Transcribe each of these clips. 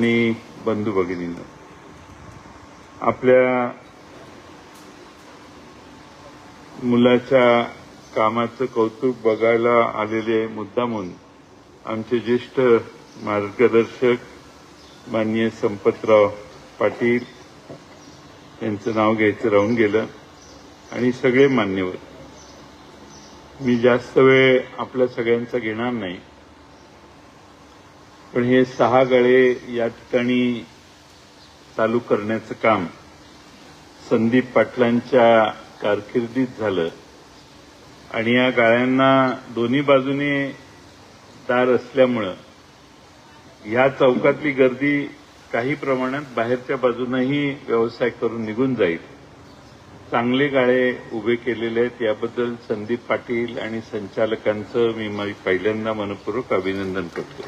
आणि बंधू भगिनींना आपल्या मुलाच्या कामाचं कौतुक बघायला आलेले मुद्दामून आमचे ज्येष्ठ मार्गदर्शक माननीय संपतराव पाटील यांचं नाव घ्यायचं राहून गेलं. आणि सगळे मान्यवर मी जास्त वेळ आपल्या सगळ्यांचा घेणार नाही. पण हे सहा गळे या ठिकाणी चालू करण्याचं काम संदीप पाटलांच्या कारकिर्दीत झालं. आणि या गाळ्यांना दोन्ही बाजूने दार असल्यामुळं ह्या चौकातली गर्दी काही प्रमाणात बाहेरच्या बाजूनही व्यवसाय करून निघून जाईल. चांगले गाळे उभे केलेले आहेत याबद्दल संदीप पाटील आणि संचालकांचं मी पहिल्यांदा मनपूर्वक अभिनंदन करतो.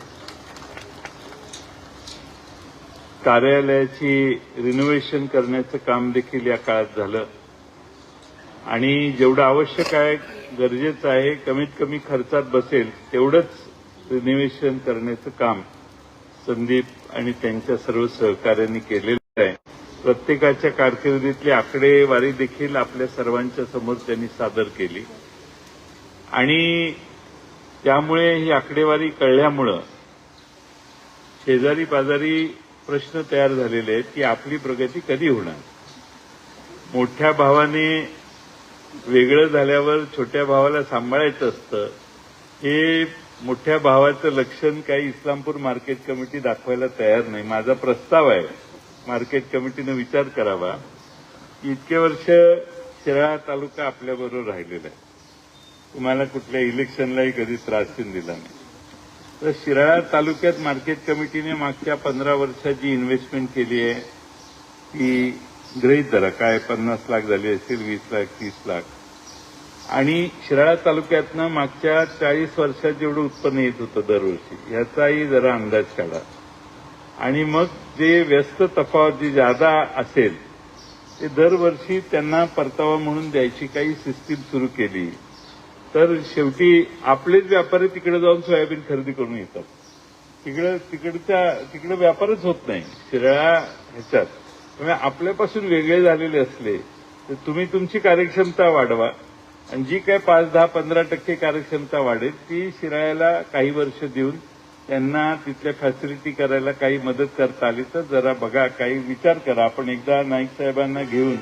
कार्यालयाची रिनोव्हेशन करण्याचं काम देखील या काळात झालं. आणि जेवढं आवश्यक आहे गरजेचं आहे कमीत कमी खर्चात बसेल तेवढंच रिनोव्हेशन करण्याचं काम संदीप आणि त्यांच्या सर्व सहकार्यांनी केलेलं आहे. प्रत्येकाच्या कारकिर्दीतली आकडेवारी देखील आपल्या सर्वांच्या समोर त्यांनी सादर केली. आणि त्यामुळे ही आकडेवारी कळल्यामुळं शेजारी पाजारी प्रश्न तयार झालेले आहेत की आपली प्रगती कधी होणार? मोठ्या भावाने वेगळं झाल्यावर छोट्या भावाला सांभाळायचं असतं हे मोठ्या भावाचं लक्षण काही इस्लामपूर मार्केट कमिटी दाखवायला तयार नाही. माझा प्रस्ताव आहे मार्केट कमिटीनं विचार करावा. इतके वर्ष शिराळा तालुका आपल्याबरोबर राहिलेला आहे. तुम्हाला कुठल्या इलेक्शनलाही कधी त्रासीन दिला नाही. तर शिराळा तालुक्यात मार्केट कमिटीने मागच्या पंधरा वर्षात जी इन्व्हेस्टमेंट केली आहे. ती गृहीत धरा. काय पन्नास लाख झाली असेल वीस लाख तीस लाख. आणि शिराळा तालुक्यातनं मागच्या चाळीस वर्षात जेवढं उत्पन्न येत होतं दरवर्षी याचाही जरा अंदाज काढा. आणि मग जे व्यस्त तफावत जी जादा असेल ते दरवर्षी त्यांना परतावा म्हणून द्यायची काही सिस्टीम सुरू केली. तर शेवटी आपलेच व्यापारी तिकडे जाऊन सोयाबीन खरेदी करून येतात. तिकडे तिकडच्या तिकडे व्यापारच होत नाही. शिराळा ह्याच्यात. त्यामुळे आपल्यापासून वेगळे झालेले असले तर तुम्ही तुमची कार्यक्षमता वाढवा. आणि जी काय पाच दहा पंधरा टक्के कार्यक्षमता वाढेल ती शिराळ्याला काही वर्ष देऊन त्यांना तिथल्या फॅसिलिटी करायला काही मदत करता आली तर जरा बघा काही विचार करा. आपण एकदा नाईक साहेबांना घेऊन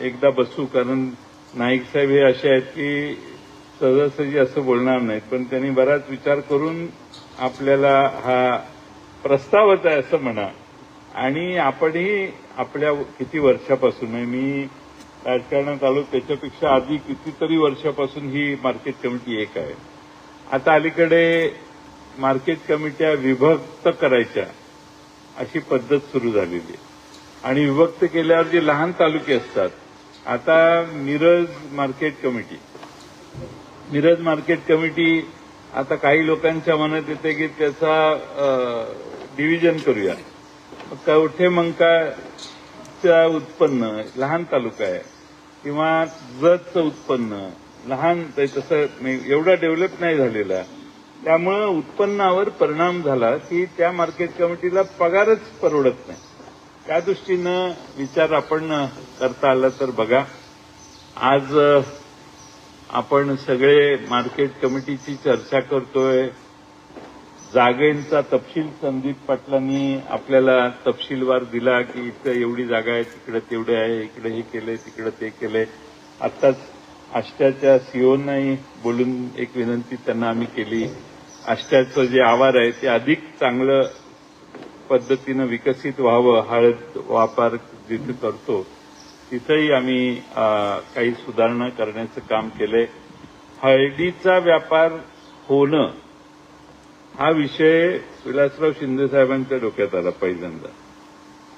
एकदा बसू कारण नाईक साहेब हे असे आहेत की सहजासहजी असं बोलणार नाहीत पण त्यांनी बराच विचार करून आपल्याला हा प्रस्तावच आहे असं म्हणा. आणि आपणही आपल्या किती वर्षापासून आहे मी राजकारणात आलो त्याच्यापेक्षा आधी कितीतरी वर्षापासून ही मार्केट कमिटी एक आहे. आता अलीकडे मार्केट कमिट्या विभक्त करायच्या अशी पद्धत सुरू झालेली आहे. आणि विभक्त केल्यावर जे लहान तालुके असतात आता Miraj market committee Miraj market committee आता काही लोकांच्या मनात येते की त्याचा डिव्हिजन करूया. कवठे मंकाच्या उत्पन्न लहान तालुका आहे किंवा जतचं उत्पन्न लहान ते तसं नाही, एवढा डेव्हलप नाही झालेला. त्यामुळं उत्पन्नावर परिणाम झाला की त्या मार्केट कमिटीला पगारच परवडत नाही. त्या दृष्टीनं विचार आपण करता आला तर बघा. आज आपण सगळे मार्केट कमिटीची चर्चा करतोय. जागेंचा तपशील संदीप पाटलांनी आपल्याला तपशीलवार दिला की इथं एवढी जागा आहे तिकडे तेवढे आहे इकडे हे केलंय तिकडे ते केलंय. आत्ताच आष्ट्याच्या सीओनाही बोलून एक विनंती त्यांना आम्ही केली. आष्ट्याचं जे आवार आहे ते अधिक चांगलं पद्धतीनं विकसित व्हावं हळद वापर जिथे करतो. तिथंही आम्ही काही सुधारणा करण्याचं काम केलंय हळदीचा व्यापार होणं हा विषय विलासराव शिंदे साहेबांच्या डोक्यात आला पहिल्यांदा.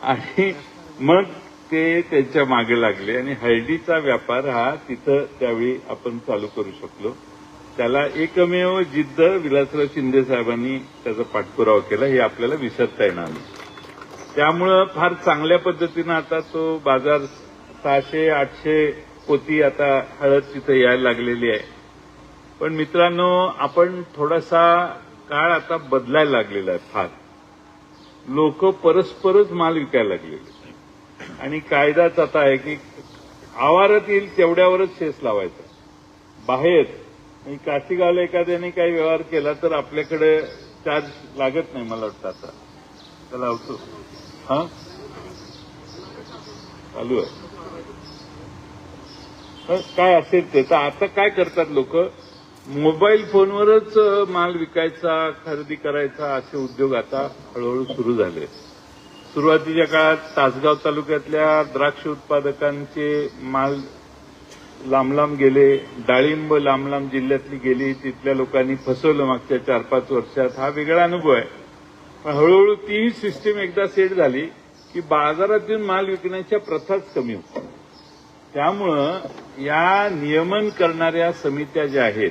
आणि मग ते त्यांच्या मागे लागले आणि हळदीचा व्यापार हा तिथं त्यावेळी आपण चालू करू शकलो. त्याला एकमेव जिद्द विलासराव शिंदे साहेबांनी त्याचा पाठपुरावा केला हे आपल्याला विसरता येणार नाही. त्यामुळं फार चांगल्या पद्धतीनं आता तो बाजार सहाशे आठशे पोती आता हळद तिथं यायला लागलेली आहे. पण मित्रांनो आपण थोडासा काळ आता बदलायला लागलेला आहे फार. लोक परस्परच माल विकायला लागलेले आणि कायदाच आता आहे की आवारात येईल तेवढ्यावरच शेस लावायचा. बाहेर आणि काशीगावला एखाद्याने काही व्यवहार केला तर आपल्याकडे चार्ज लागत नाही मला वाटतं आता. चला लावतो हा? चालू आहे. काय असेल ते तर आता काय करतात लोक? मोबाईल फोनवरच माल विकायचा खरेदी करायचा असे उद्योग आता हळूहळू सुरू झाले. सुरुवातीच्या काळात तासगाव तालुक्यातल्या द्राक्ष उत्पादकांचे माल लांब लांब गेले. डाळिंब लांब लांब जिल्ह्यातली गेली. तिथल्या लोकांनी फसवलं मागच्या चार पाच वर्षात. हा वेगळा अनुभव आहे. पण हळूहळू तीही सिस्टीम एकदा सेट झाली की बाजारातून माल विकण्याच्या प्रथाच कमी होतात. त्यामुळं या नियमन करणाऱ्या समित्या ज्या आहेत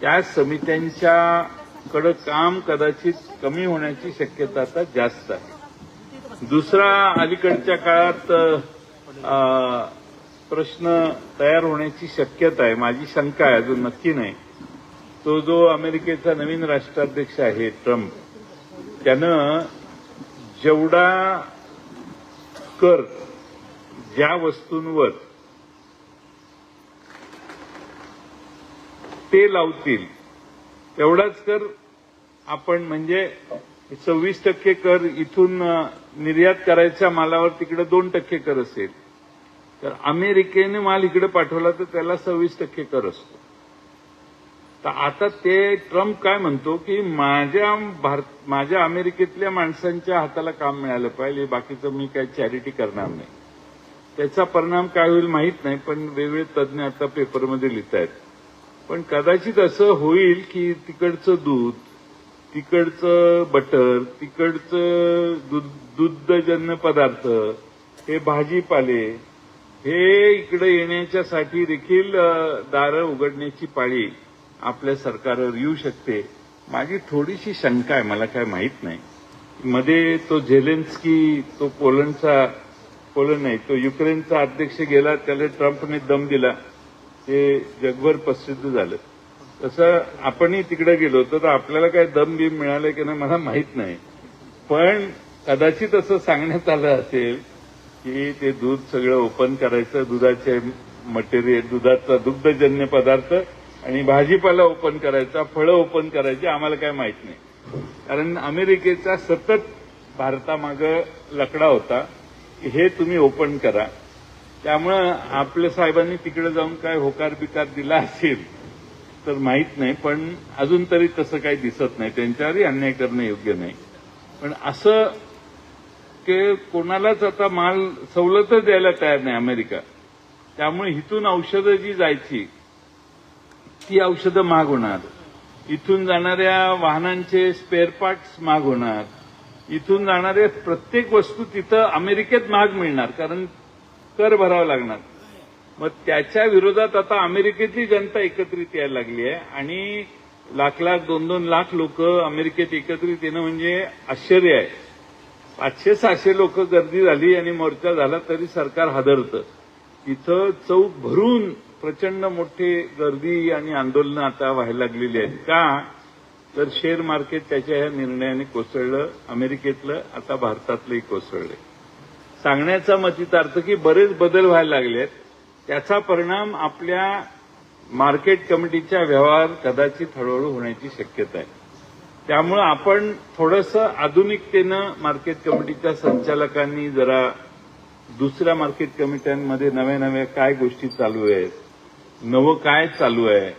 त्या समित्यांच्याकडं काम कदाचित कमी होण्याची शक्यता आता जास्त आहे. दुसरा अलीकडच्या काळात प्रश्न तयार होण्याची शक्यता आहे. माझी शंका आहे अजून नक्की नाही. तो जो अमेरिकेचा नवीन राष्ट्राध्यक्ष आहे ट्रम्प त्यानं जेवढा कर ज्या वस्तूंवर ते लावतील. तेवढाच कर. आपण म्हणजे सव्वीस टक्के कर इथून निर्यात करायच्या मालावर तिकडे दोन टक्के कर असेल. तर अमेरिकेने माल इकडे पाठवला तर त्याला सव्वीस टक्के कर असतो. तर आता ते ट्रम्प काय म्हणतो की माझ्या भारत माझ्या अमेरिकेतल्या माणसांच्या हाताला काम मिळालं पाहिजे बाकीचं मी काही चॅरिटी करणार नाही. त्याचा परिणाम काय होईल माहीत नाही पण वेगवेगळे तज्ज्ञ आता पेपरमध्ये लिहित आहेत पण कदाचित असं होईल की तिकडचं दूध तिकडचं बटर तिकडचं दुग्धजन्य पदार्थ हे भाजीपाले हे इकडे येण्याच्यासाठी देखील दारं उघडण्याची पाळी आपल्या सरकारवर येऊ शकते. माझी थोडीशी शंका आहे मला काय माहीत नाही. मध्ये तो झेलेन्स्की तो पोलंडचा पोलंड नाही तो युक्रेनचा अध्यक्ष गेला त्याला ट्रम्पने दम दिला. हे जगभर प्रसिद्ध झालं. तसं आपणही तिकडे गेलो होतो तर आपल्याला काय दम बिम मिळालं की नाही मला माहीत नाही. पण कदाचित असं सांगण्यात आलं असेल की ते दूध सगळं ओपन करायचं दुधाचे मटेरियल दुधाचा दुग्धजन्य पदार्थ आणि भाजीपाला ओपन करायचा फळं ओपन करायची आम्हाला काय माहीत नाही. कारण अमेरिकेचा सतत भारतामागं लकडा होता की हे तुम्ही ओपन करा. त्यामुळं आपल्या साहेबांनी तिकडे जाऊन काय होकार बिकार दिला असेल तर माहीत नाही पण अजून तरी तसं काही दिसत नाही. त्यांच्यावरही अन्याय करणं योग्य नाही. पण असं की कोणालाच आता माल सवलतच द्यायला तयार नाही अमेरिका. त्यामुळे इथून औषधं जी जायची ती औषधं महाग होणार. इथून जाणाऱ्या वाहनांचे स्पेअर पार्ट्स महाग होणार. इथून जाणाऱ्या प्रत्येक वस्तू तिथं अमेरिकेत महाग मिळणार. कारण कर भरावा लागणार. मग त्याच्या विरोधात आता अमेरिकेतली जनता एकत्रित यायला लागली आहे आणि लाख लाख दोन दोन लाख लोक अमेरिकेत एकत्रित येणं म्हणजे आश्चर्य आहे. पाचशे सहाशे लोक गर्दी झाली आणि मोर्चा झाला तरी सरकार हादरतं. इथं चौक भरून प्रचंड मोठी गर्दी आणि आंदोलनं आता व्हायला लागलेली आहेत. का? तर शेअर मार्केट त्याच्या ह्या निर्णयाने कोसळलं अमेरिकेतलं आता भारतातलंही कोसळलंय. सांगण्याचा मतितार्थ की बरेच बदल व्हायला लागले आहेत त्याचा परिणाम आपल्या मार्केट कमिटीच्या व्यवहार कदाचित हळूहळू होण्याची शक्यता आहे. त्यामुळं आपण थोडंसं आधुनिकतेनं मार्केट कमिटीच्या संचालकांनी जरा दुसऱ्या मार्केट कमिट्यांमध्ये नव्या नव्या काय गोष्टी चालू आहेत नवं काय चालू आहे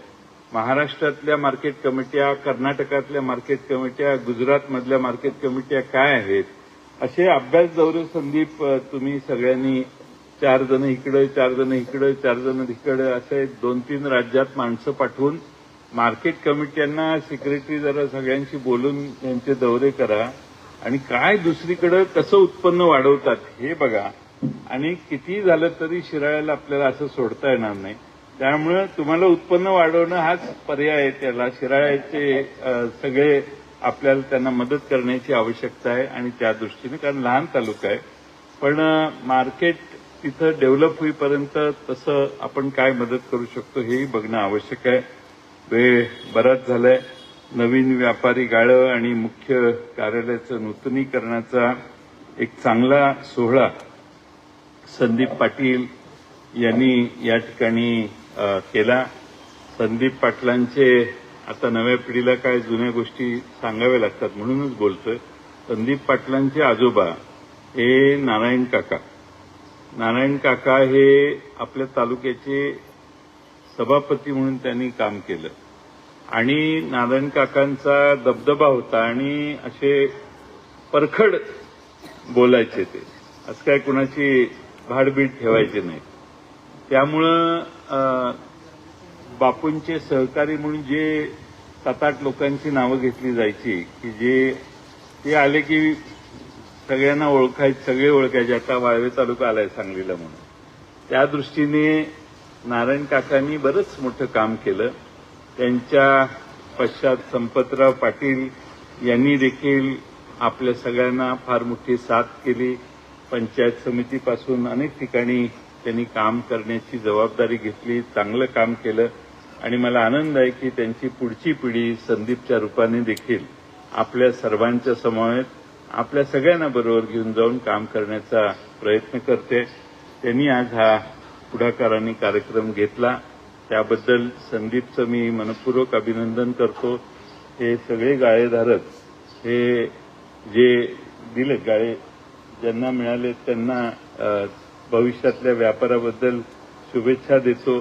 महाराष्ट्रातल्या मार्केट कमिट्या कर्नाटकातल्या मार्केट कमिट्या गुजरातमधल्या मार्केट कमिट्या काय आहेत असे अभ्यास दौरे संदीप तुम्ही सगळ्यांनी चार जण इकडे चार जण इकडे चार जण तिकडे असे दोन तीन राज्यात माणसं पाठवून मार्केट कमिट्यांना सेक्रेटरी जरा सगळ्यांशी बोलून त्यांचे दौरे करा. आणि काय दुसरीकडे कसं उत्पन्न वाढवतात हे बघा. आणि किती झालं तरी शिराळ्याला आपल्याला असं सोडता येणार नाही. त्यामुळे तुम्हाला उत्पन्न वाढवणं हाच पर्याय आहे त्याला. शिराळ्याचे सगळे आपल्याला त्यांना मदत करण्याची आवश्यकता आहे आणि त्या दृष्टीने कारण लहान तालुका आहे. पण मार्केट तिथं डेव्हलप होईपर्यंत तसं आपण काय मदत करू शकतो हेही बघणं आवश्यक आहे. वेळ बराच झालाय. नवीन व्यापारी गाळं आणि मुख्य कार्यालयाचं नूतनीकरणाचा एक चांगला सोहळा संदीप पाटील यांनी या ठिकाणी केला. संदीप पाटलांचे आता नव्या पिढीला काय जुन्या गोष्टी सांगाव्या लागतात म्हणूनच बोलतोय. संदीप पाटलांचे आजोबा हे नारायण काका. नारायण काका हे आपल्या तालुक्याचे सभापती म्हणून त्यांनी काम केलं. आणि नारायण काकांचा दबदबा होता आणि असे परखड बोलायचे ते. असं काय कुणाची भाडबीड ठेवायची नाही. त्यामुळं बापूंचे सहकारी म्हणून जे सात आठ लोकांची नावं घेतली जायची की जे ते आले की सगळ्यांना ओळखायचे सगळे ओळखायचे आता वाळवे तालुका आलाय सांगलीला म्हणून. त्या दृष्टीने नारायण काकांनी बरंच मोठं काम केलं. त्यांच्या पश्चात संपतराव पाटील यांनी देखील आपल्या सगळ्यांना फार मोठी साथ केली. पंचायत समितीपासून अनेक ठिकाणी त्यांनी काम करण्याची जबाबदारी घेतली चांगलं काम केलं. आणि मला आनंद आहे की त्यांची पुढची पिढी संदीपच्या रूपाने देखील आपल्या सर्वांच्या समवेत आपल्या सगळ्यांना बरोबर घेऊन जाऊन काम करण्याचा प्रयत्न करते. त्यांनी आज हा पुढाकाराने कार्यक्रम घेतला. त्याबद्दल संदीपचं मी मनपूर्वक अभिनंदन करतो. हे सगळे गाळेधारक हे जे दिले गाळे ज्यांना मिळाले त्यांना भविष्यातल्या व्यापाराबद्दल शुभेच्छा देतो.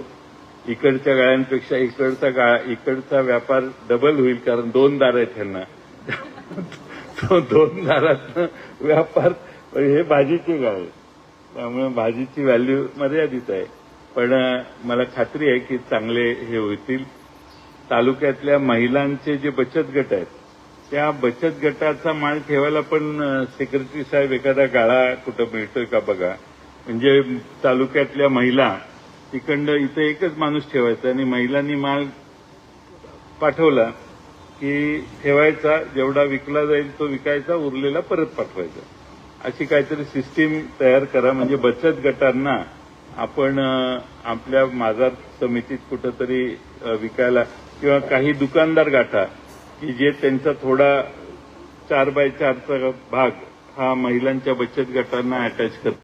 इकडच्या गाळ्यांपेक्षा इकडचा गाळा इकडचा व्यापार डबल होईल कारण दोन दार आहेत ह्यांना. तो दोन दारात व्यापार हे भाजीचे गाळे त्यामुळे भाजीची व्हॅल्यू मर्यादित आहे. पण मला खात्री आहे की चांगले हे होतील. तालुक्यातल्या महिलांचे जे बचत गट आहेत त्या बचत गटाचा माल ठेवायला पण सेक्रेटरी साहेब एखादा गाळा कुठं मिळतोय का बघा. म्हणजे तालुक्यातल्या महिला तिकडं इथं एकच माणूस ठेवायचा आणि महिलांनी माल पाठवला की ठेवायचा जेवढा विकला जाईल तो विकायचा उरलेला परत पाठवायचा. अशी काहीतरी सिस्टीम तयार करा म्हणजे बचत गटांना आपण आपल्या बाजार समितीत कुठंतरी विकायला किंवा काही दुकानदार गाठा की जे त्यांचा थोडा चार बाय चारचा भाग हा महिलांच्या बचत गटांना अटॅच करतो